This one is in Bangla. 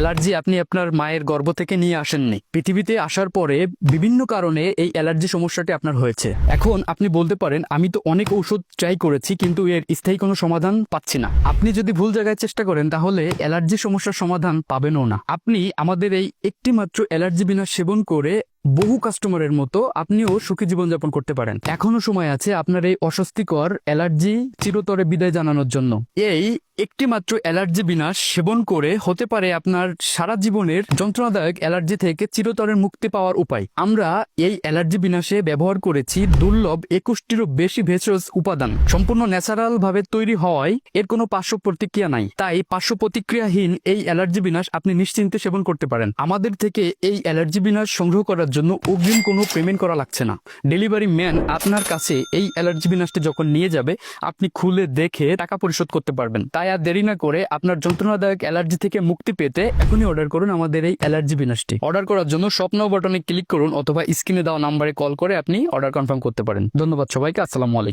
অ্যালার্জি আপনি আপনার মায়ের গর্ভ থেকে নিয়ে আসেননি। পৃথিবীতে আসার পরে বিভিন্ন কারণে এই অ্যালার্জি সমস্যাটি আপনার হয়েছে। এখন আপনি বলতে পারেন, আমি তো অনেক ঔষধ ট্রাই করেছি, কিন্তু এর স্থায়ী কোনো সমাধান পাচ্ছি না। আপনি যদি ভুল জায়গায় চেষ্টা করেন, তাহলে অ্যালার্জি সমস্যার সমাধান পাবেনও না। আপনি আমাদের এই একটি মাত্র অ্যালার্জি বিনা সেবন করে বহু কাস্টমারের মতো আপনিও সুখী জীবনযাপন করতে পারেন। এখনও সময় আছে আপনার এই অস্বস্তিকর অ্যালার্জি চিরতরে বিদায় জানানোর জন্য। এই একটি মাত্র অ্যালার্জি বিনাশ সেবন করে হতে পারে আপনার সারা জীবনের যন্ত্রণাদায়ক অ্যালার্জি থেকে চিরতরের মুক্তি পাওয়ার উপায়। আমরা এই অ্যালার্জি বিনাশে ব্যবহার করেছি দুর্লভ একুশটিরও বেশি ভেষজ উপাদান। সম্পূর্ণ ন্যাচারাল ভাবে তৈরি হওয়ায় এর কোনো পার্শ্ব প্রতিক্রিয়া নাই। তাই পার্শ্ব প্রতিক্রিয়াহীন এই অ্যালার্জি বিনাশ আপনি নিশ্চিন্তে সেবন করতে পারেন। আমাদের থেকে এই অ্যালার্জি বিনাশ সংগ্রহ করার জন্য অগ্রিম কোনো পেমেন্ট করা লাগছে না। ডেলিভারি ম্যান আপনার কাছে এই অ্যালার্জি বিনাশটি যখন নিয়ে যাবে, আপনি খুলে দেখে টাকা পরিশোধ করতে পারবেন। তাই আর দেরি না করে আপনার যন্ত্রণাদায়ক অ্যালার্জি থেকে মুক্তি পেতে এখনই অর্ডার করুন আমাদের এই অ্যালার্জি বিনাশটি। অর্ডার করার জন্য স্বপ্ন বাটনে ক্লিক করুন অথবা স্ক্রিনে দেওয়া নাম্বারে কল করে আপনি অর্ডার কনফার্ম করতে পারেন। ধন্যবাদ সবাইকে, আসসালামু আলাইকুম।